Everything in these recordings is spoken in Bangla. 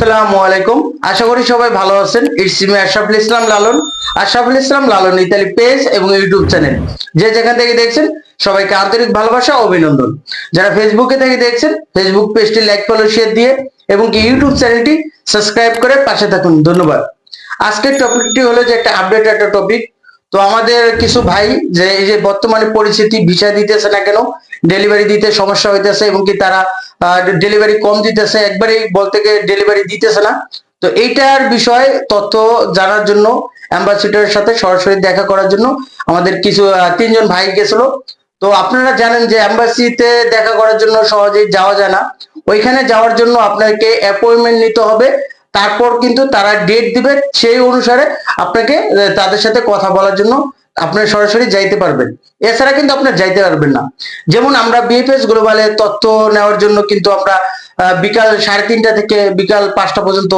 আসসালামু আলাইকুম। আশা করি সবাই ভালো আছেন। It's Ashraful Islam Lalon Ashraful Islam Lalon Italy page এবং ইউটিউব চ্যানেল যে যেখান থেকে দেখছেন, সবাইকে আন্তরিক ভালোবাসা অভিনন্দন। যারা ফেসবুকে থেকে দেখছেন ফেসবুক পেজটি লাইক ফলো শেয়ার দিয়ে এবং কি ইউটিউব চ্যানেলটি সাবস্ক্রাইব করে পাশে থাকুন। ধন্যবাদ। আজকের টপিকটি হলো যে একটা আপডেট একটা টপিক তো আমাদের কিছু ভাই যে এই যে বর্তমানে পরিস্থিতি, ভিসা দিতেছে না কেন? ডেলিভারি দিতে সমস্যা হইতেছে এবং কি তারা ডেলিভারি কম দিতেছে। একবারেই বলতে গিয়ে ডেলিভারি দিতেছে না। তো এইটার বিষয়ে তথ্য জানার জন্য অ্যাম্বাসিডারের সাথে সরাসরি দেখা করার জন্য আমাদের কিছু তিনজন ভাই গেছিল। তো আপনারা জানেন যে অ্যাম্বাসিতে দেখা করার জন্য সহজেই যাওয়া যায় না। ওইখানে যাওয়ার জন্য আপনাকে অ্যাপয়েন্টমেন্ট নিতে হবে। তারপর কিন্তু তারা ডেট দিবে সেই অনুসারে আপনাকে তাদের সাথে কথা বলার জন্য আপনার সরাসরি যাইতে পারবেন। এছাড়া কিন্তু আপনার যাইতে পারবেন না। যেমন আমরা বিএফএস গ্লোবালে তথ্য নেওয়ার জন্য কিন্তু আমরা বিকাল সাড়ে তিনটা থেকে বিকাল পাঁচটা পর্যন্ত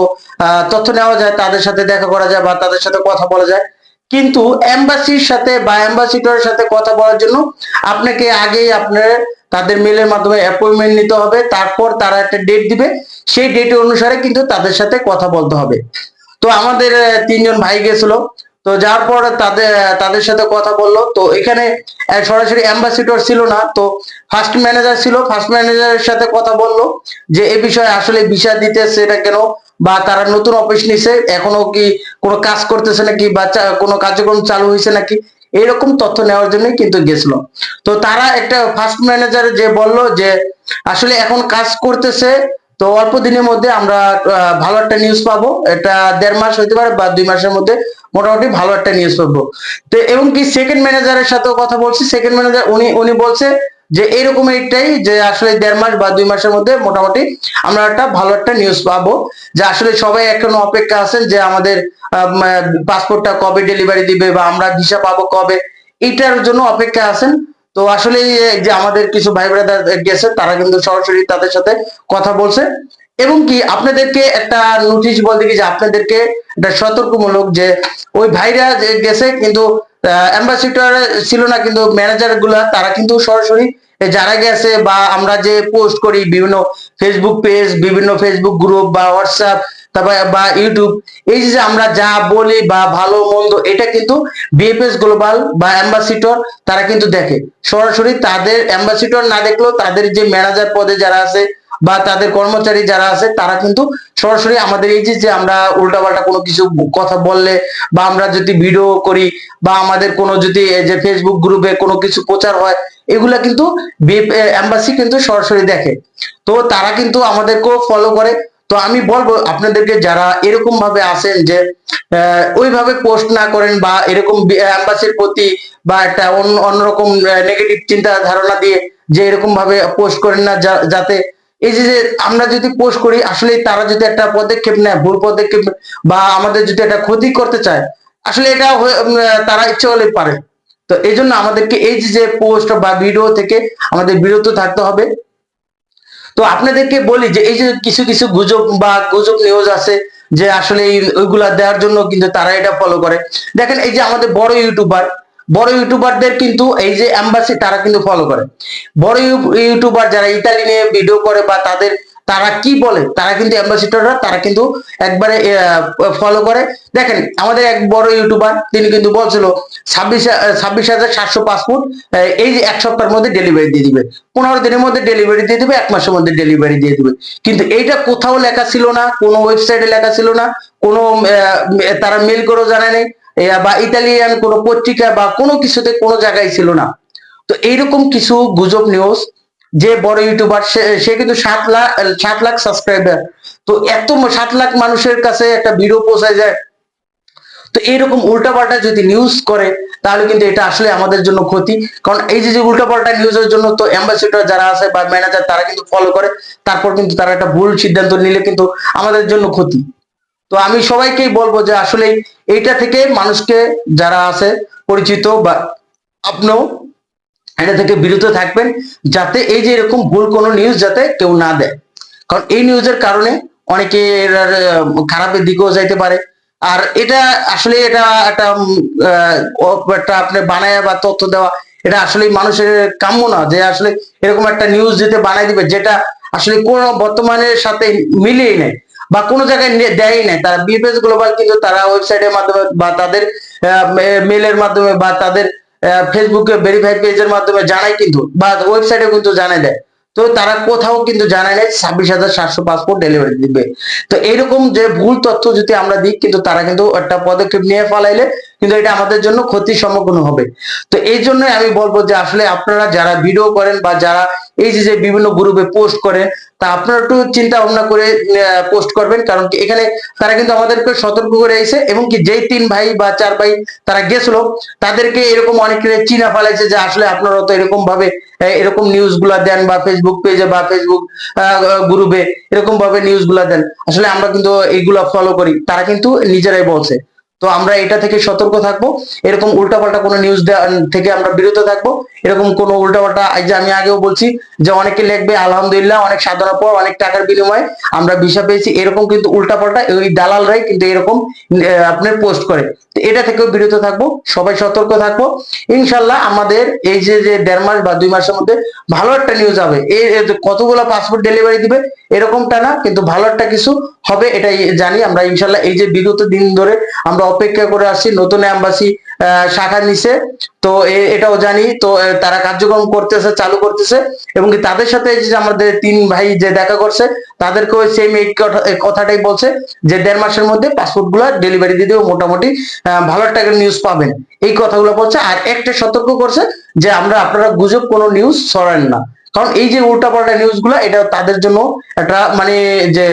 তথ্য নেওয়া যায়, তাদের সাথে দেখা করা যায় বা তাদের সাথে কথা বলা যায়। কিন্তু এম্বাসির সাথে বা অ্যাম্বাসিডরের সাথে কথা বলার জন্য আপনাকে আগেই আপনার, তাদের মেলের মাধ্যমে অ্যাপয়েন্টমেন্ট নিতে হবে, তারপর তারা একটা ডেট দিবে। সেই ডেট অনুসারে কিন্তু তাদের সাথে কথা বলতে হবে। তো আমাদের তিনজন ভাই গেছিল। তো যার পর তাদের তাদের সাথে কথা বলল। তো এখানে সরাসরি অ্যাম্বাসিডর ছিল না, তো ফার্স্ট ম্যানেজার ছিল। ফার্স্ট ম্যানেজারের সাথে কথা বলল যে, এ বিষয়ে আসলে ভিসা দিতেছে এটা কেন? বা তারা নতুন অফিস নিছে, এখনও কি কোনো কাজ করতেছে নাকি? বা কোনো কার্যক্রম চালু হয়েছে নাকি? এরকম তথ্য নেওয়ার জন্য কিন্তু গেছিল। তো তারা একটা ফার্স্ট ম্যানেজার যে বলল যে, আসলে এখন কাজ করতেছে তো অল্প দিনের মধ্যে আমরা ভালো একটা নিউজ পাবো। এটা দেড় মাস হতে পারে বা দুই মাসের মধ্যে মোটামুটি ভালো একটা নিউজ পাবো। তো এবং কি সেকেন্ড ম্যানেজারের সাথেও কথা বলছি। সেকেন্ড ম্যানেজার উনি উনি বলছে যে এরকম একটাই যে আসলে দেড় মাস বা দুই মাসের মধ্যে মোটামুটি আমরা একটা ভালো একটা নিউজ পাবো। যে আসলে সবাই এখনও অপেক্ষা আছেন যে আমাদের পাসপোর্টটা কবে ডেলিভারি দিবে বা আমরা ভিসা পাবো কবে। এটার জন্য অপেক্ষা আছেন। তো আসলে যে আমাদের কিছু ভাই ব্রাদার গেছে, তারা কিন্তু সরাসরি তাদের সাথে কথা বলছে। এবং কি, আপনাদেরকে একটা নোটিশ বলতে কি যে আপনাদেরকে একটা সতর্কমূলক যে, ওই ভাইরা গেছে কিন্তু অ্যাম্বাসিডার ছিল না কিন্তু ম্যানেজারগুলা, তারা কিন্তু সরাসরি যারা গেছে বা আমরা যে পোস্ট করি বিভিন্ন ফেসবুক পেজ বিভিন্ন ফেসবুক গ্রুপ বা হোয়াটসঅ্যাপ তারপর বা ইউটিউব এই যে আমরা যা বলি বা ভালো মন্দ, এটা কিন্তু বিএফএস গ্লোবাল বা অ্যাম্বাসিডর তারা কিন্তু দেখে। সরাসরি তাদের অ্যাম্বাসিডর না দেখলেও তাদের যে ম্যানেজার পদে যারা আছে বা তাদের কর্মচারী যারা আছে, তারা কিন্তু সরাসরি আমাদের এই যে আমরা উল্টাপাল্টা কোনো কিছু কথা বললে বা আমরা যদি ভিডিও করি বা আমাদের কোনো যদি যে ফেসবুক গ্রুপে কোনো কিছু প্রচার হয়, এগুলা কিন্তু এম্বাসি কিন্তু সরাসরি দেখে। তো তারা কিন্তু আমাদেরকেও ফলো করে। তো আমি বলব আপনাদেরকে যারা এরকম ভাবে আসেন যে ওইভাবে পোস্ট না করেন বা এরকম অ্যাম্বাসির প্রতি বা একটা অন্য অন্যরকম নেগেটিভ চিন্তা ধারণা দিয়ে যে এরকম ভাবে পোস্ট করেন না যাতে এই যে আমরা যদি পোস্ট করি আসলে তারা যদি একটা পদক্ষেপ নেয়, ভুল পদক্ষেপ বা আমাদের যদি একটা ক্ষতি করতে চায়, আসলে এটা তারা ইচ্ছে হলে পারে। তো এই জন্য আমাদেরকে এই যে পোস্ট বা ভিডিও থেকে আমাদের বিরত থাকতে হবে। তো আপনাদেরকে বলি যে এই যে কিছু কিছু গুজব বা গুজব নিউজ আছে যে আসলে ওইগুলা দেওয়ার জন্য কিন্তু তারা এটা ফলো করে। দেখেন এই যে আমাদের বড় ইউটিউবার বড় ইউটিউবারদের কিন্তু এই যে এম্বাসি তারা কিন্তু ফলো করে। বড় ইউটিউবার যারা ইতালি নিয়ে ভিডিও করে বা তাদের তারা কি বলে? তারা কিন্তু অ্যাম্বাসিডররা তারা কিন্তু একবারে ফলো করে। দেখেন, আমাদের এক বড় ইউটিউবার, তিনি কিন্তু বলছিল, ছাব্বিশ ছাব্বিশ হাজার সাতশো পাসপোর্ট এই যে এক সপ্তাহের মধ্যে ডেলিভারি দিয়ে দিবে। পনেরো দিনের মধ্যে ডেলিভারি দিয়ে দিবে, এক মাসের মধ্যে ডেলিভারি দিয়ে দিবে। কিন্তু এইটা কোথাও লেখা ছিল না, কোনো ওয়েবসাইটে লেখা ছিল না, কোনো তারা মেল করেও জানায় নাই বা ইতালিয়ান কোনো পত্রিকা বা কোনো কিছুতে কোনো জায়গায় ছিল না। তো এইরকম কিছু গুজব নিউজ যে বড় ইউটিউবার সে কিন্তু সাত লাখ সাত লাখ সাবস্ক্রাইবার তো এত সাত লাখ মানুষের কাছে একটা ভিডিও পৌঁছায় যায়। তো এইরকম উল্টাপাল্টা যদি নিউজ করে, তাহলে কিন্তু এটা আসলে আমাদের জন্য ক্ষতি। কারণ এই যে যে উল্টাপাল্টা নিউজের জন্য তো অ্যাম্বাসিডর যারা আছে বা ম্যানেজার তারা কিন্তু ফলো করে। তারপর কিন্তু তারা একটা ভুল সিদ্ধান্ত নিলে কিন্তু আমাদের জন্য ক্ষতি। তো আমি সবাইকেই বলব যে আসলে এইটা থেকে মানুষকে যারা আছে, পরিচিত বা আপনিও এটা থেকে বিরত থাকবেন যাতে এই যে এরকম ভুল কোনো নিউজ যাতে কেউ না দেয়। কারণ এই নিউজের কারণে অনেকে এর খারাপের দিকেও যাইতে পারে। আর এটা আসলে এটা একটা একটা আপনি বানায় বা তথ্য দেওয়া, এটা আসলে মানুষের কাম্য না যে আসলে এরকম একটা নিউজ দিতে বানাই দিবে যেটা আসলে কোন বর্তমানের সাথে মিলিয়ে নেয় বা কোনো জায়গায় দেয়ই নাই তারা বিএফএস গ্লোবাল কিন্তু তারা ওয়েবসাইটের মাধ্যমে বা তাদের মেলের মাধ্যমে বা তাদের ফেসবুকে ভেরিফাইড পেজের মাধ্যমে জানায় কিন্তু, বা ওয়েবসাইটে কিন্তু জানায় দেয়। তো তারা কোথাও কিন্তু জানায় নেয় ছাব্বিশ হাজার সাতশো পাসপোর্ট ডেলিভারি দিবে। তো এইরকম যে ভুল তথ্য যদি আমরা দিই, কিন্তু তারা কিন্তু একটা পদক্ষেপ নিয়ে ফেলাইলে কিন্তু এটা আমাদের জন্য ক্ষতির সম্মুখীন হবে। তো এই জন্য আমি বলব যে আসলে আপনারা যারা ভিডিও করেন বা যারা এই যে যে বিভিন্ন গ্রুপে পোস্ট করেন, তা আপনারা একটু চিন্তা ভাবনা করে পোস্ট করবেন। কারণ এখানে তারা কিন্তু আমাদেরকে সতর্ক করে এসে এবং কি যেই তিন ভাই বা চার ভাই তারা গেছিল, তাদেরকে এরকম অনেকে চিনা ফেলাইছে যে আসলে আপনারা তো এরকম ভাবে এরকম নিউজগুলা দেন বা ফেসবুক পেজে বা ফেসবুক গ্রুপে এরকম ভাবে নিউজগুলা দেন। আসলে আমরা কিন্তু এইগুলা ফলো করি। তারা কিন্তু নিজেরাই বলছে। তো আমরা এটা থেকে সতর্ক থাকব। এরকম উল্টাপাল্টা কোনো নিউজ থেকে আমরা বিরত থাকব। এরকম কোনো উল্টাপাল্টা যে আমি আগেও বলছি যে অনেকে লিখবে, আলহামদুলিল্লাহ, অনেক সাধনার পর অনেক টাকার বিনিময়ে আমরা ভিসা পেয়েছি। এরকম কিন্তু উল্টাপাল্টা ওই দালালরাই কিন্তু এরকম আপনার পোস্ট করে। এটা থেকেও বিরত থাকব, সবাই সতর্ক থাকব। ইনশাল্লাহ আমাদের এই যে যে দেড় মাস বা দুই মাসের মধ্যে ভালো একটা নিউজ হবে। এই কতগুলো পাসপোর্ট ডেলিভারি দিবে, এরকমটা না, কিন্তু ভালো একটা কিছু হবে, এটাই জানি। আমরা ইনশাল্লাহ এই যে বিগত দিন ধরে আমরা অপেক্ষা করে আসছি নতুন অ্যাম্বাসি শাখা নিছে। তো এটাও জানি। তো তারা কার্যক্রম করতেছে, চালু করতেছে। এবং কি তাদের সাথে যে আমাদের তিন ভাই যে দেখা করছে, তাদেরকেও সেম এই কথাটাই বলছে যে দেড় মাসের মধ্যে পাসপোর্টগুলা ডেলিভারি দিয়ে দেবো মোটামুটি ভালো একটা নিউজ পাবেন। এই কথাগুলো বলছে। আর একটা সতর্ক করছে যে আমরা, আপনারা গুজব কোনো নিউজ ছড়ান না। কারণ এই যে উল্টাপাল্টা নিউজগুলা, এটা তাদের জন্য একটা মানে যে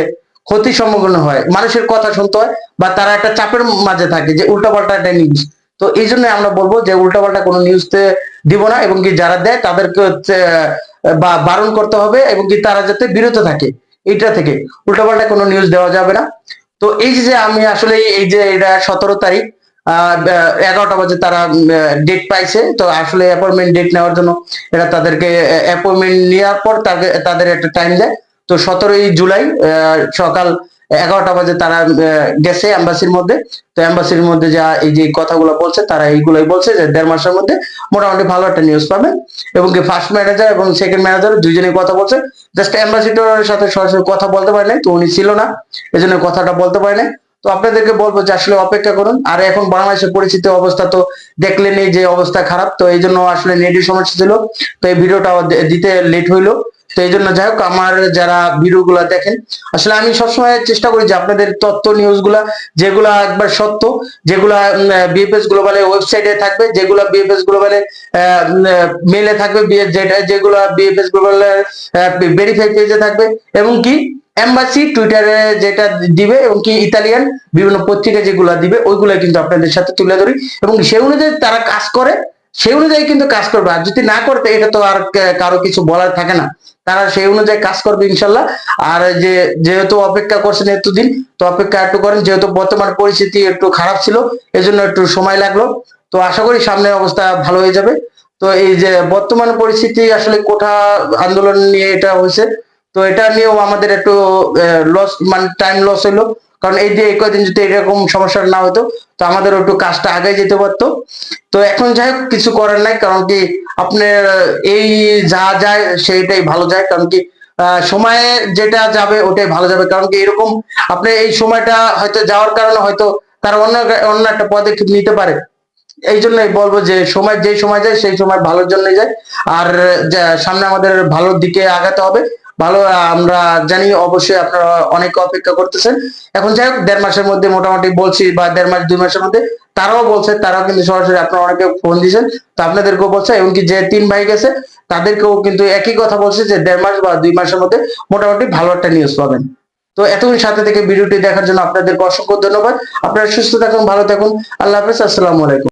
ক্ষতির সম্মুখীন হয়। মানুষের কথা শুনতে হয় বা তারা একটা চাপের মাঝে থাকে যে উল্টাপাল্টা একটা নিউজ তো এই জন্য আমরা বলব যে উল্টাপাল্টা কোনো নিউজতে দিব না এবং কি যারা দেয় তাদেরকে হচ্ছে, বা বারণ করতে হবে এবং কি তারা যাতে বিরত থাকে এইটা থেকে। উল্টাপাল্টা কোনো নিউজ দেওয়া যাবে না। তো এই যে আমি আসলে এই যে এটা সতেরো তারিখ এগারোটা বাজে তারা ডেট পাইছে। তো আসলে অ্যাপয়েন্টমেন্ট ডেট নেওয়ার জন্য এটা তাদেরকে অ্যাপয়েন্টমেন্ট নেওয়ার পর তাদের একটা টাইম দেয়। তো সতেরোই জুলাই সকাল এগারোটা বাজে তারা গেছে এম্বাসির মধ্যে। তো এম্বাসির মধ্যে যা এই যে কথাগুলো বলছে, তারা এইগুলোই বলছে যে দেড় মাসের মধ্যে মোটামুটি ভালো একটা নিউজ পাবে। এবং কি ফার্স্ট ম্যানেজার এবং সেকেন্ড ম্যানেজার দুইজনেই কথা বলছে। জাস্ট অ্যাম্বাসিডরের সাথে সরাসরি কথা বলতে পারে নাই, তো উনি ছিল না। এই জন্য কথাটা বলতে পারে নাই। তো আপনাদেরকে বলব যে আসলে অপেক্ষা করুন। আর এখন বাংলাদেশের পরিস্থিতি, অবস্থা তো দেখলেনই যে অবস্থা খারাপ। তো এই জন্য আসলে নেটের সমস্যা ছিল। তো এই ভিডিওটা দিতে লেট হইল। তো এই জন্য যাই হোক, আমার যারা ভিডিও গুলা দেখেন, আসলে আমি সবসময় চেষ্টা করি যে আপনাদের তথ্য নিউজগুলা, যেগুলা একবার সত্য, যেগুলা বিএফএস গ্লোবালের ওয়েবসাইটে থাকবে, যেগুলা বিএফএস গ্লোবালের মেলে থাকবে যেগুলা বিএফএস গ্লোবালের ভেরিফাই পেজে থাকবে, এবং কি এম্বাসি টুইটারে যেটা দিবে, এবং কি ইতালিয়ান বিভিন্ন পত্রিকা যেগুলা দিবে ওইগুলো কিন্তু আপনাদের সাথে তুলে ধরি, এবং সেই অনুযায়ী তারা কাজ করে সেই অনুযায়ী কিন্তু কাজ করবে। আর যদি না করতে, এটা তো আর কারও কিছু বলার থাকে না। তারা সেই অনুযায়ী কাজ করবে ইনশাল্লাহ। আর যে, যেহেতু অপেক্ষা করছেন এতদিন, তো অপেক্ষা একটু করেন। যেহেতু বর্তমান পরিস্থিতি একটু খারাপ ছিল, এজন্য একটু সময় লাগল। তো আশা করি সামনের অবস্থা ভালো হয়ে যাবে। তো এই যে, বর্তমান পরিস্থিতি আসলে কোঠা আন্দোলন নিয়ে এটা হয়েছে। তো এটা নিয়েও আমাদের একটু লস মানে টাইম লস হলো। কারণ এই যে কদিন যদি এরকম সমস্যা না হতো, তো আমাদের একটু কাজটা আগে যেতে পারতো। তো এখন যাই কিছু করার নাই, কারণ কি আপনার এই যা যায় সেইটাই ভালো যায়, কারণ কি সময়ে যেটা যাবে ওটাই ভালো যাবে। কারণ কি এরকম আপনি এই সময়টা হয়তো যাওয়ার কারণে হয়তো তার অন্য অন্য একটা পদক্ষেপ নিতে পারে। এই জন্যই বলব যে সময় যে সময় যায়, সেই সময় ভালোর জন্যই যায়। আর সামনে আমাদের ভালোর দিকে আগাতে হবে। ভালো, আমরা জানি অবশ্যই আপনারা অনেক অপেক্ষা করতেছেন। এখন যাই হোক, দেড় মাসের মধ্যে মোটামুটি বলছি, বা দেড় মাস, দুই মাসের মধ্যে তারাও বলছে, তারাও কিন্তু সরাসরি আপনারা অনেকে ফোন দিয়েছেন, তো আপনাদেরকেও বলছে, এমনকি যে তিন ভাই গেছে, তাদেরকেও কিন্তু একই কথা বলছে যে দেড় মাস বা দুই মাসের মধ্যে মোটামুটি ভালো একটা নিউজ পাবেন। তো এতক্ষণ সাথে থেকে ভিডিওটি দেখার জন্য আপনাদেরকে অসংখ্য ধন্যবাদ। আপনারা সুস্থ থাকুন, ভালো থাকুন। আল্লাহ হাফেজ, আসসালামু আলাইকুম।